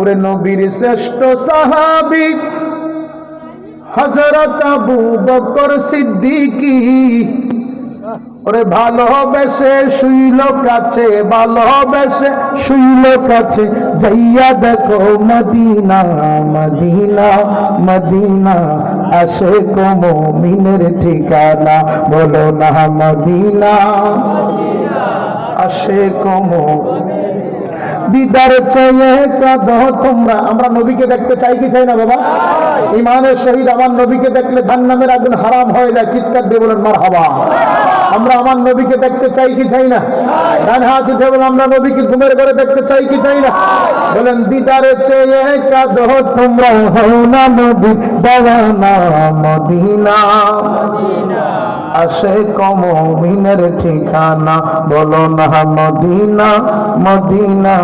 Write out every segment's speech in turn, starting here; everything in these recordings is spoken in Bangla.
ওরে নবীর শ্রেষ্ঠ সাহাবি হজরত আবু বকর সিদ্দিকী। ওরে ভালোবেসে শুইল কাছে ভালোবেসে শুইল কাছে। যাইয়া দেখো মদিনা মদিনা মদিনা আসে কমো মিনের ঠিকানা। বলো না মদিনা আসে কমো দিদার চেয়ে কাঁদো তোমরা। আমরা নবীকে দেখতে চাই কি চাই না বাবা? ইমানের শহীদ আমার নবীকে দেখলে জান্নামের আগুন হারাম হয়ে যায়, চিৎকার দিয়ে বলেন মার হাবা আমরা আমার নবীকে দেখতে চাই কি চাই না? ডান হাত উঠে বলে আমরা নবীকে ঘুমের ঘরে দেখতে চাই কি চাই না? বলেন, দিদারে চেয়ে কাঁদো তোমরা হও না নবী দেওয়ানা মদিনা। আসে কমিনের ঠিকানা, বলো না মদিনা মদিনা,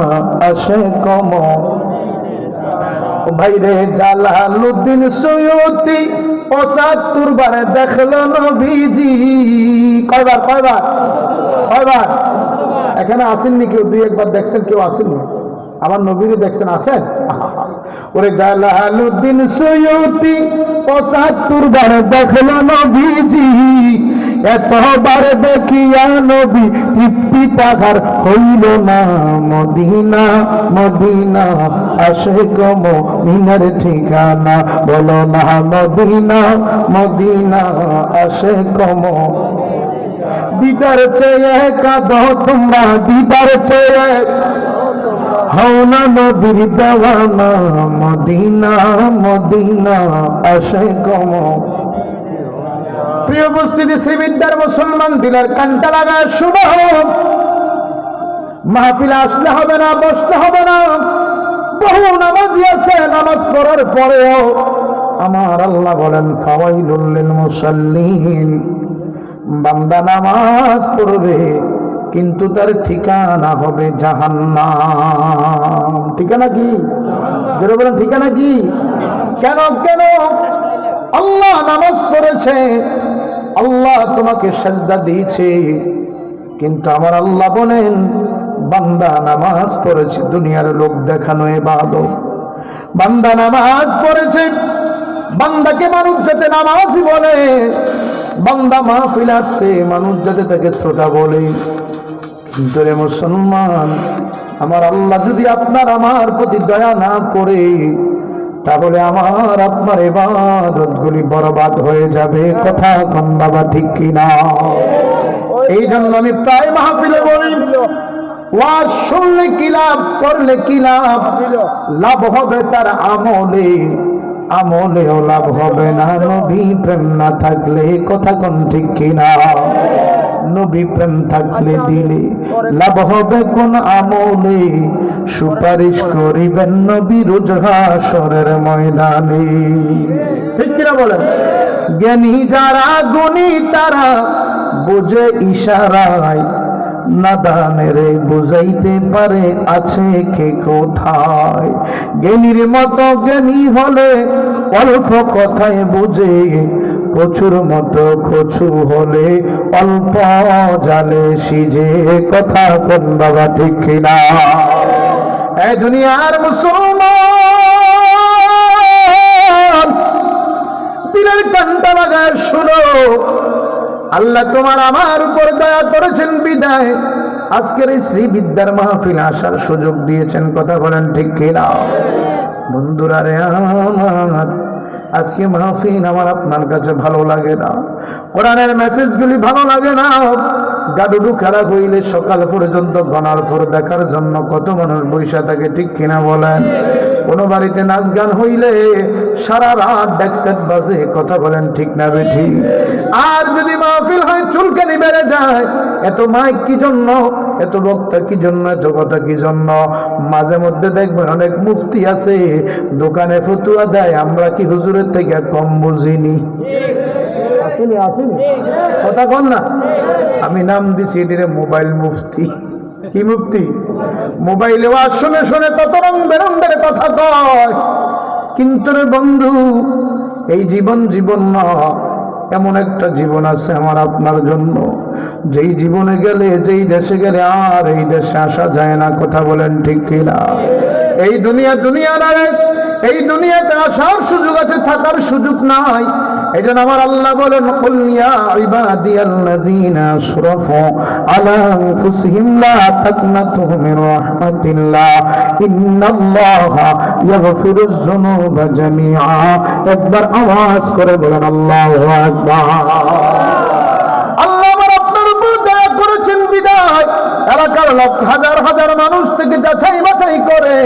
আসে কম। ভাইরে জালালুদ্দিন সৈয়দি পঁচাত্তর বারে দেখল নবীজি। কয়বার কয়বার? কয়বার? এখানে আসেননি কেউ? দুই, একবার দেখছেন কেউ আসেননি? আমার নবীরে দেখছেন, আসেন? ওরে জালালুদ্দিন সৈয়দি পঁচাত্তর বারে দেখল নবীজি, এতবার দেখিয়া নবী তৃপ্তি তাহার হইল না। মদিনা মদিনা, আসে কম মিনার ঠিকানা। বলো না মদিনা মদিনা, আসে কম দিদার চেয়ে কাঁদ তোমরা দিদার চেয়ে হও না নবীর দেওয়ানা, মদিনা মদিনা, আসে কম প্রিয় উপস্থিতি, শ্রীবিদ্যার মুসলমান দিনের কান্টা লাগা শুভ মাহফিলে আসলে হবে না, বসতে হবে না। বহু নামাজি আছে, নামাজ পড়ার পরেও আমার আল্লাহ বলেন, ফাওয়াইলুল মুসাল্লিন, বান্দা নামাজ পড়বে। কিন্তু তার ঠিকানা হবে জাহান্নাম। ঠিকানা কি? বলেন, ঠিকানা কি? কেন কেন? আল্লাহ নামাজ পড়েছে। আল্লাহ তোমাকে সাজদা দিয়েছে। কিন্তু আমার আল্লাহ বলেন, বান্দা নামাজ পড়েছে, দুনিয়ার লোক দেখানো এ এবাদত বান্দা নামাজ পড়েছে, বান্দাকে মানুষ যাতে নামাজই বলে, বান্দা মাহফিল আসছে, মানুষ যাতে তাকে শ্রোতা বলে। কিন্তু রে মুসলমান, আমার আল্লাহ যদি আপনার আমার প্রতি দয়া না করে, তাহলে আমার আপনার এবাদত গুলি বরবাদ হয়ে যাবে। কথা কন বাবা, ঠিক কিনা এই জন্য আমি প্রায় মাহফিলে বলি, ওয়াজ শুনলে কি লাভ করলে কি লাভ? লাভ হবে তার আমলে, আমলেও লাভ হবে না। নবী প্রেম না থাকলে, কথা কোন ঠিক কিনা নবী প্রেম থাকলে দিলে লাভ হবে কোন আমলে। সুপারিশ করিবেন নবী রোজ হাসরের ময়দানে। ঠিক কিনা বলেন? জ্ঞানী যারা গুণী তারা বুঝে ইশারায়। নাদানের বুঝাইতে পারে আছে কে কোথায়? জ্ঞানীর মতো জ্ঞানী হলে অল্প কথায় বুঝে কচুর মতো কচু হলে অল্প জালে সিজে, কথা কোন বাবা ঠিক কিনা? এ দুনিয়ার মুসলমান, দিলের কান্তা লাগায় শুনো। আল্লাহ তোমার আমার উপর দয়া করেছেন বিদায়। আজকের এই শ্রী বিদ্যার মাহফিল আসার সুযোগ দিয়েছেন, কথা বলেন ঠিক কিনা? বন্ধুরা রে আমার আজকে মাহফিল আমার আপনার কাছে ভালো লাগে না। কোরআনের মেসেজগুলি ভালো লাগে না। গাডুডু খারাপ হইলে সকাল পর্যন্ত গনার পর দেখার জন্য কত মানুষ বৈশা থাকে, ঠিক কিনা বলেন? কোন বাড়িতে নাচ গান হইলে সারা রাত ডেকসেট বাজে, কথা বলেন ঠিক না বেঠি। আর যদি মাহফিল হয়, চুলকানি বেড়ে যায়, এত মাইক কি জন্য, এত বক্তা কি জন্য, এত কথা কি জন্য? মাঝে মধ্যে দেখবেন অনেক মুফতি আছে, দোকানে ফতুয়া দেয়, আমরা কি হুজুরের থেকে কম বুঝিনি। আসেনি আসেনি? কথা কন না। আমি নাম দিছি, এটিরে মোবাইল মুফতি। কি মুফতি? মোবাইলে ওয়াজ শুনে শুনে কত রং বেরঙ্গের কথা কয়। কিন্তু রে বন্ধু, এই জীবন জীবন না, এমন একটা জীবন আছে আমার আপনার জন্য। যেই জীবনে গেলে, যেই দেশে গেলে আর এই দেশে আসা যায় না, কথা বলেন ঠিক কিনা? এই দুনিয়া দুনিয়া নয় এই দুনিয়াতে আসার সুযোগ আছে, থাকার সুযোগ নাই। এই জন্য আমার আল্লাহ বলেন, কুল ইবাদিয়াল্লাযীনা আসরাফু আলা আনফুসিহিম লা তাকনাতু মির করে হাজার হাজার মানুষ থেকে যাচাই বাছাই করে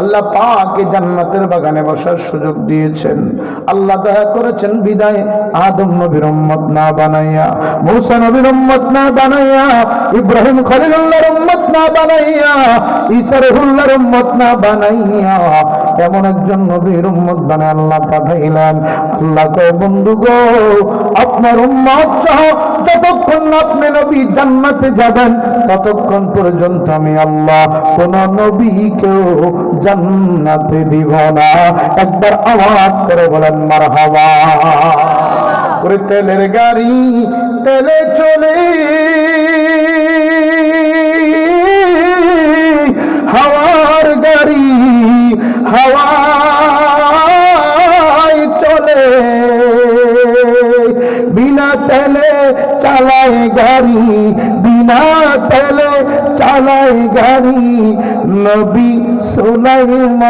আল্লাহ পাকে জান্নাতের বাগানে বসার সুযোগ দিয়েছেন। আল্লাহ দয়া করেছেন, বিদায়। আদম নবীর না বানাইয়া, মৌসা নবীর না বানাইয়া, ইব্রাহিম খলিলুল্লাহর উম্মত না বানাইয়া, ঈসা রহুল্লাহর উম্মত না বানাইয়া, এমন একজন নবীর উম্মত বানায় আল্লাহ পাঠাইলেন। আল্লাহ কয়, বন্ধু গো, আপনার উম্মত সহ যতক্ষণ আপনি নবী জান্নাতে যাবেন, ততক্ষণ পর্যন্ত আমি আল্লাহ কোন নবীকেও জান্নাতে দিব না। একবার আওয়াজ করে বলেন মারহাবা। ওরে তেলের গাড়ি, তেলে চলে। হাওয়ার গাড়ি, হাওয়ায় চলে। বিনা তেলে চালায় গাড়ি, বিনা তেলে চালায় গাড়ি, নবী সুলাইমান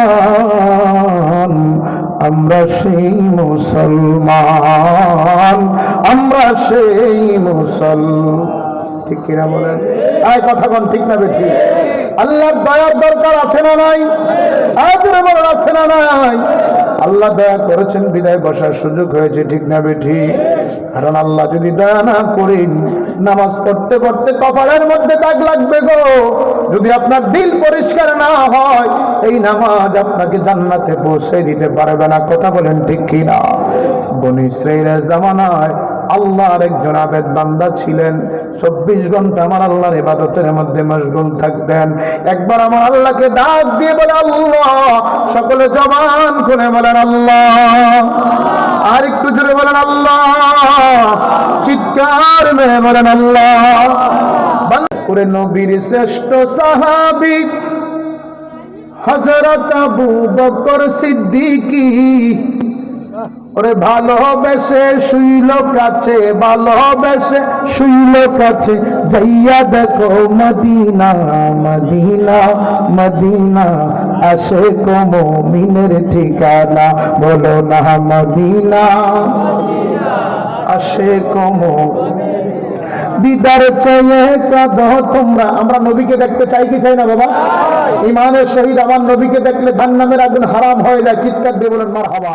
আমরা সেই মুসলমান, আমরা সেই মুসল ঠিক কিনা বলেন? আয় কথা কন ঠিক না বেঠি আল্লাহর দয়ার দরকার আছে না নাই? আছে না নাই? আল্লাহ দয়া করেছেন, বিদায় বসার সুযোগ হয়েছে, ঠিক না বেঠি? কারণ আল্লাহ যদি দয়া না করেন, নামাজ পড়তে পড়তে কপালের মধ্যে দাগ লাগবে গো। যদি আপনার দিল পরিষ্কার না হয়, এই নামাজ আপনাকে জান্নাতে পৌঁছে দিতে পারবে না। কথা বলেন ঠিক কিনা? বনি ইসরাইলের জামানায় আল্লাহর একজন আবেদ বান্দা ছিলেন। চব্বিশ ঘণ্টা আমার আল্লাহর ইবাদতের মধ্যে মশগুল থাকতেন একবার আমার আল্লাহকে ডাক দিয়ে বলে, আল্লাহ। সকলে জবান করে বলেন, আল্লাহ। আর একটু জোরে বলেন, আল্লাহ। চিৎকার মেরে বলেন, আল্লাহ। করে নবীর শ্রেষ্ঠ সাহাবি হজরত আবু বকর সিদ্দিকী ওরে ভালোবেসে শুইল কাছে, ভালোবেসে শুইল কাছে। যাইয়া দেখো মদিনা মদিনা মদিনা আসে কমো মিনের ঠিকানা। বলো না মদিনা আসে কমো দিদার চাইয়ে কাঁদো তোমরা। আমরা নবীকে দেখতে চাই কি চাই না বাবা? ইমানের শহীদ আমার নবীকে দেখলে জান্নামের আগুন হারাম হয়ে যায়। চিৎকার দিয়ে বলেন মার হাবা